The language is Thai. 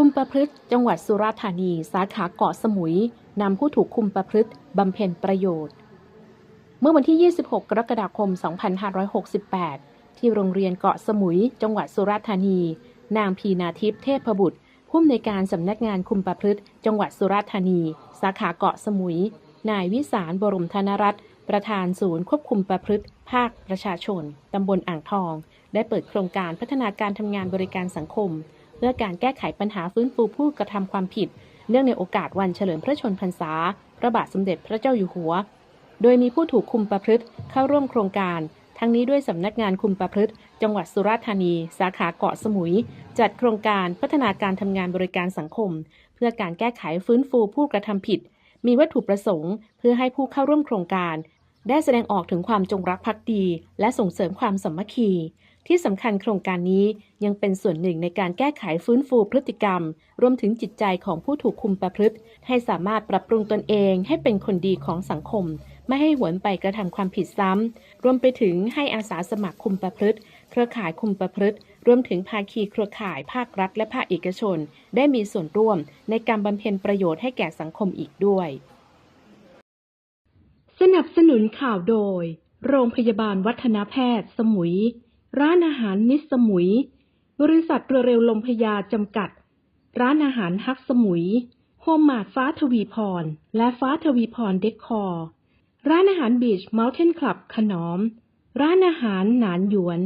คุมประพฤติจังหวัดสุราษฎร์ธานี สาขาเกาะสมุย นำผู้ถูกคุมประพฤติบำเพ็ญประโยชน์ เมื่อวันที่ 26 กรกฎาคม 2568 ที่โรงเรียนเกาะสมุย จังหวัดสุราษฎร์ธานี นางพีนาทิพย์เทพบุตรผู้อำนวยการสำนักงานคุมประพฤติ จังหวัดสุราษฎร์ธานี สาขาเกาะสมุย นายวิสารบรมธนรัตน์ประธานศูนย์ควบคุมประพฤติ ภาคประชาชน ตำบลอ่างทอง ได้เปิดโครงการพัฒนาการทำงานบริการสังคม เพื่อการแก้ไขปัญหาฟื้นฟูผู้กระทำความผิด เนื่องในโอกาสวันเฉลิมพระชนพรรษา พระบาทสมเด็จพระเจ้าอยู่หัว โดยมีผู้ถูกคุมประพฤติเข้าร่วมโครงการ ทั้งนี้ด้วยสำนักงานคุมประพฤติ จังหวัดสุราษฎร์ธานี สาขาเกาะสมุย จัดโครงการพัฒนาการทำงานบริการสังคม เพื่อการแก้ไขฟื้นฟูผู้กระทำผิด มีวัตถุประสงค์ เพื่อให้ผู้เข้าร่วมโครงการได้แสดงออกถึงความจงรักภักดี และส่งเสริมความสามัคคี ที่สำคัญโครงการนี้ยังเป็นส่วนหนึ่งในการแก้ไขฟื้นฟูพฤติกรรม รวมถึงจิตใจของผู้ถูกคุมประพฤติ ให้สามารถปรับปรุงตนเองให้เป็นคนดีของสังคม ไม่ให้หวนไปกระทำความผิดซ้ำรวมไปถึงให้อาสาสมัครคุมประพฤติ เครือข่ายคุมประพฤติ รวมถึงภาคีเครือข่ายภาครัฐ และภาคเอกชน ได้มีส่วนร่วมในการบำเพ็ญประโยชน์ให้แก่สังคมอีกด้วย สนับสนุนข่าวโดย โรงพยาบาลวัฒนแพทย์ สมุย ร้านอาหารมิสสมุย บริษัทเรือเร็วลมพยาจำกัด ร้านอาหารฮักสมุย โฮมมาดฟ้าทวีพร และฟ้าทวีพรเดคคอร์ร้านอาหารบีชเมลเทนคลับขนอม ร้านอาหารหนานหยวน